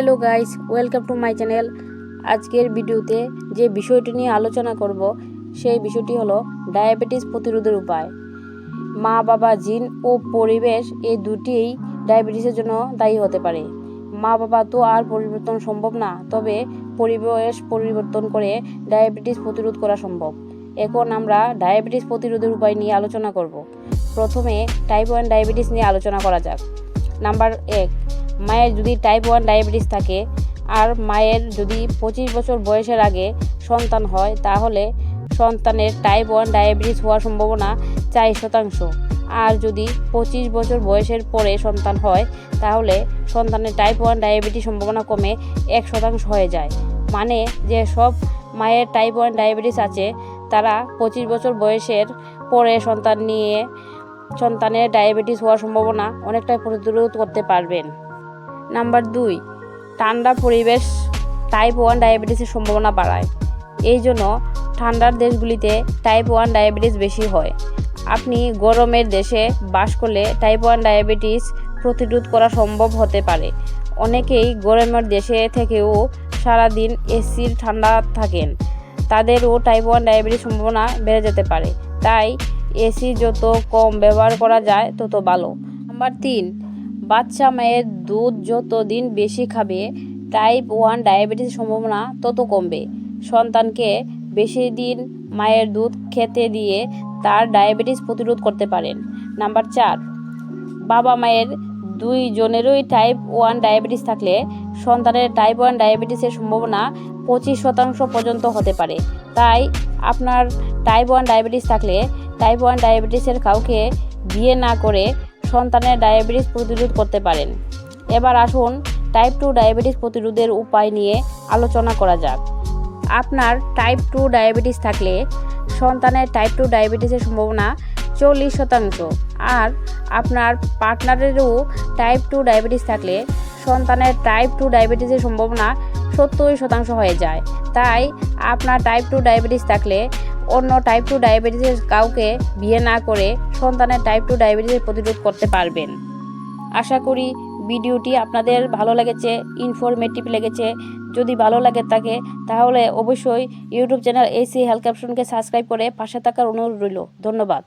Hello guys welcome to my channel আজকের ভিডিওতে যে বিষয়টি নিয়ে আলোচনা করব, সেই বিষয়টি হলো ডায়াবেটিস প্রতিরোধের উপায়। মা, বাবা, জিন ও পরিবেশ এই দুটিই ডায়াবেটিসের জন্য দায়ী হতে পারে। মা, বাবা তো আর পরিবর্তন সম্ভব না, তবে পরিবেশ পরিবর্তন করে ডায়াবেটিস প্রতিরোধ করা সম্ভব। এখন আমরা ডায়াবেটিস প্রতিরোধের উপায় নিয়ে আলোচনা করব। প্রথমে টাইপ ওয়ান ডায়াবেটিস নিয়ে আলোচনা করা যাক। নাম্বার এক মায়ের যদি টাইপ ওয়ান ডায়াবেটিস থাকে আর মায়ের যদি পঁচিশ বছর বয়সের আগে সন্তান হয়, তাহলে সন্তানের টাইপ ওয়ান ডায়াবেটিস হওয়ার সম্ভাবনা চার শতাংশ। আর যদি পঁচিশ বছর বয়সের পরে সন্তান হয়, তাহলে সন্তানের টাইপ ওয়ান ডায়াবেটিস সম্ভাবনা কমে এক শতাংশ হয়ে যায়। মানে যে সব মায়ের টাইপ ওয়ান ডায়াবেটিস আছে, তারা পঁচিশ বছর বয়সের পরে সন্তান নিয়ে সন্তানের ডায়াবেটিস হওয়ার সম্ভাবনা অনেকটাই প্রতিরোধ করতে পারবেন। নাম্বার দুই, ঠান্ডা পরিবেশ টাইপ ওয়ান ডায়াবেটিসের সম্ভাবনা বাড়ায়। এই জন্য ঠান্ডার দেশগুলিতে টাইপ ওয়ান ডায়াবেটিস বেশি হয়। আপনি গরমের দেশে বাস করলে টাইপ ওয়ান ডায়াবেটিস প্রতিরোধ করা সম্ভব হতে পারে। অনেকেই গরমের দেশে থেকেও সারাদিন এসির ঠান্ডা থাকেন। তাদেরও টাইপ ওয়ান ডায়াবেটিস সম্ভাবনা বেড়ে যেতে পারে। তাই এসি যত কম ব্যবহার করা যায়, তত ভালো। নাম্বার তিন বাচ্চা মায়ের দুধ যত দিন বেশি খাবে টাইপ ওয়ান ডায়াবেটিসের সম্ভাবনা তত কমবে। সন্তানকে বেশি দিন মায়ের দুধ খেতে দিয়ে তার ডায়াবেটিস প্রতিরোধ করতে পারেন। নাম্বার চার, বাবা মায়ের দুই জনেরই টাইপ ওয়ান ডায়াবেটিস থাকলে সন্তানের টাইপ ওয়ান ডায়াবেটিসের সম্ভাবনা পঁচিশ শতাংশ পর্যন্ত হতে পারে। তাই আপনার টাইপ ওয়ান ডায়াবেটিস থাকলে টাইপ ওয়ান ডায়াবেটিসের কাউকে বিয়ে না করে সন্তানের ডায়াবেটিস প্রতিরোধ করতে পারেন। এবার আসুন টাইপ টু ডায়াবেটিস প্রতিরোধের উপায় নিয়ে আলোচনা করা যাক। আপনার টাইপ টু ডায়াবেটিস থাকলে সন্তানের টাইপ টু ডায়াবেটিসের সম্ভাবনা চল্লিশ শতাংশ। আর আপনার পার্টনারেরও টাইপ টু ডায়াবেটিস থাকলে সন্তানের টাইপ টু ডায়াবেটিসের সম্ভাবনা সত্তর শতাংশ হয়ে যায়। তাই আপনার টাইপ টু ডায়াবেটিস থাকলে অন্য টাইপ টু ডায়াবেটিসের কাউকে বিয়ে না করে সন্তানের টাইপ টু ডায়াবেটিসের প্রতিরোধ করতে পারবেন। আশা করি ভিডিওটি আপনাদের ভালো লেগেছে ইনফরমেটিভ লেগেছে। যদি ভালো লাগে থাকে তাহলে অবশ্যই ইউটিউব চ্যানেল এসি হেলথ ক্যাপশনকে সাবস্ক্রাইব করে পাশে থাকার অনুরোধ রইল। ধন্যবাদ।